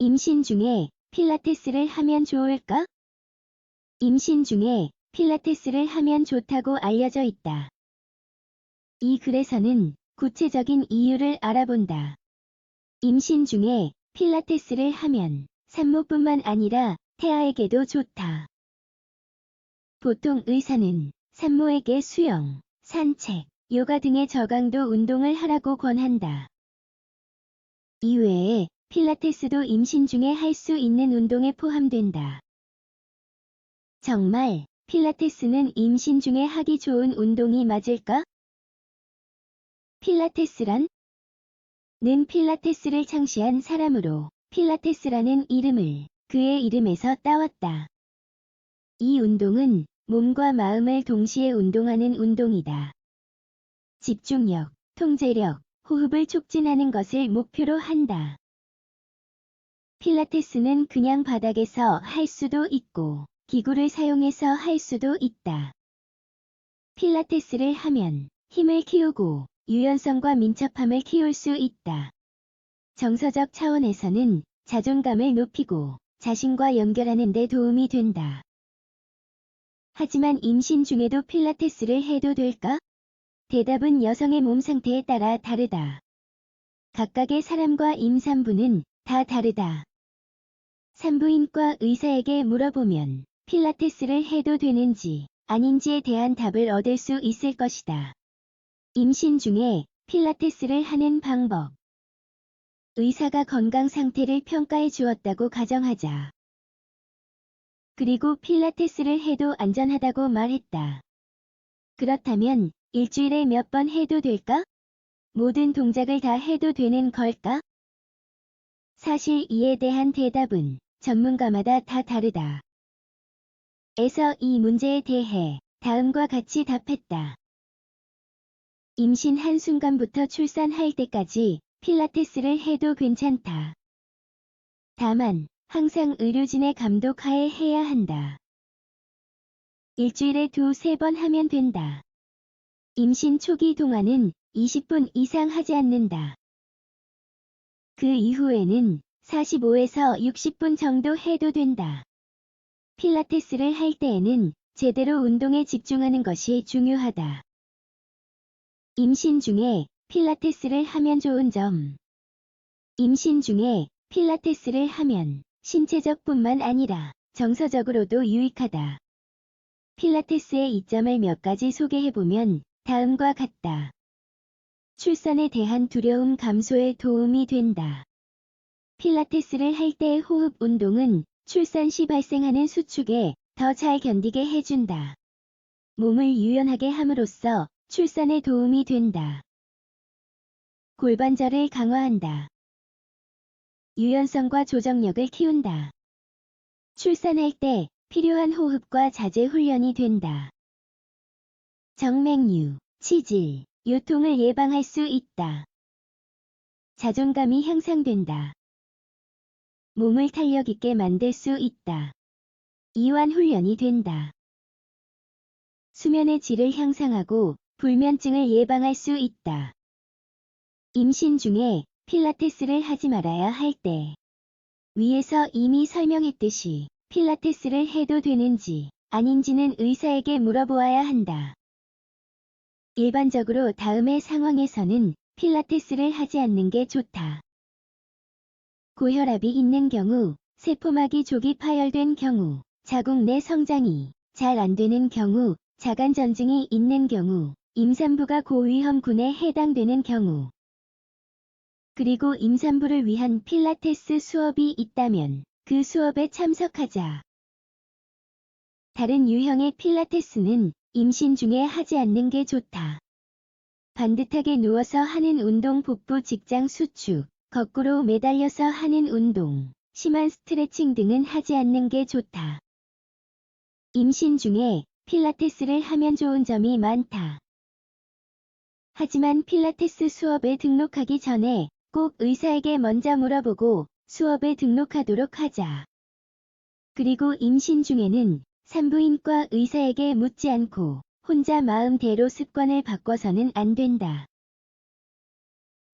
임신 중에 필라테스를 하면 좋을까? 임신 중에 필라테스를 하면 좋다고 알려져 있다. 이 글에서는 구체적인 이유를 알아본다. 임신 중에 필라테스를 하면 산모뿐만 아니라 태아에게도 좋다. 보통 의사는 산모에게 수영, 산책, 요가 등의 저강도 운동을 하라고 권한다. 이외에 필라테스도 임신 중에 할 수 있는 운동에 포함된다. 정말 필라테스는 임신 중에 하기 좋은 운동이 맞을까? 필라테스란? 는 필라테스를 창시한 사람으로 필라테스라는 이름을 그의 이름에서 따왔다. 이 운동은 몸과 마음을 동시에 운동하는 운동이다. 집중력, 통제력, 호흡을 촉진하는 것을 목표로 한다. 필라테스는 그냥 바닥에서 할 수도 있고 기구를 사용해서 할 수도 있다. 필라테스를 하면 힘을 키우고 유연성과 민첩함을 키울 수 있다. 정서적 차원에서는 자존감을 높이고 자신과 연결하는 데 도움이 된다. 하지만 임신 중에도 필라테스를 해도 될까? 대답은 여성의 몸 상태에 따라 다르다. 각각의 사람과 임산부는 다 다르다. 산부인과 의사에게 물어보면 필라테스를 해도 되는지 아닌지에 대한 답을 얻을 수 있을 것이다. 임신 중에 필라테스를 하는 방법. 의사가 건강 상태를 평가해 주었다고 가정하자. 그리고 필라테스를 해도 안전하다고 말했다. 그렇다면 일주일에 몇 번 해도 될까? 모든 동작을 다 해도 되는 걸까? 사실 이에 대한 대답은 전문가마다 다 다르다. 에서 이 문제에 대해 다음과 같이 답했다. 임신 한순간부터 출산할 때까지 필라테스를 해도 괜찮다. 다만 항상 의료진의 감독하에 해야 한다. 일주일에 두세 번 하면 된다. 임신 초기 동안은 20분 이상 하지 않는다. 그 이후에는 45에서 60분 정도 해도 된다. 필라테스를 할 때에는 제대로 운동에 집중하는 것이 중요하다. 임신 중에 필라테스를 하면 좋은 점. 임신 중에 필라테스를 하면 신체적 뿐만 아니라 정서적으로도 유익하다. 필라테스의 이점을 몇 가지 소개해보면 다음과 같다. 출산에 대한 두려움 감소에 도움이 된다. 필라테스를 할 때의 호흡 운동은 출산 시 발생하는 수축에 더 잘 견디게 해준다. 몸을 유연하게 함으로써 출산에 도움이 된다. 골반절을 강화한다. 유연성과 조정력을 키운다. 출산할 때 필요한 호흡과 자제 훈련이 된다. 정맥류, 치질, 요통을 예방할 수 있다. 자존감이 향상된다. 몸을 탄력 있게 만들 수 있다. 이완 훈련이 된다. 수면의 질을 향상하고 불면증을 예방할 수 있다. 임신 중에 필라테스를 하지 말아야 할 때. 위에서 이미 설명했듯이 필라테스를 해도 되는지 아닌지는 의사에게 물어보아야 한다. 일반적으로 다음의 상황에서는 필라테스를 하지 않는 게 좋다. 고혈압이 있는 경우, 세포막이 조기 파열된 경우, 자궁 내 성장이 잘 안 되는 경우, 자간전증이 있는 경우, 임산부가 고위험군에 해당되는 경우, 그리고 임산부를 위한 필라테스 수업이 있다면 그 수업에 참석하자. 다른 유형의 필라테스는 임신 중에 하지 않는 게 좋다. 반듯하게 누워서 하는 운동 복부 직장 수축, 거꾸로 매달려서 하는 운동, 심한 스트레칭 등은 하지 않는 게 좋다. 임신 중에 필라테스를 하면 좋은 점이 많다. 하지만 필라테스 수업에 등록하기 전에 꼭 의사에게 먼저 물어보고 수업에 등록하도록 하자. 그리고 임신 중에는 산부인과 의사에게 묻지 않고 혼자 마음대로 습관을 바꿔서는 안 된다.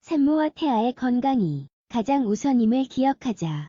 산모와 태아의 건강이 가장 우선임을 기억하자.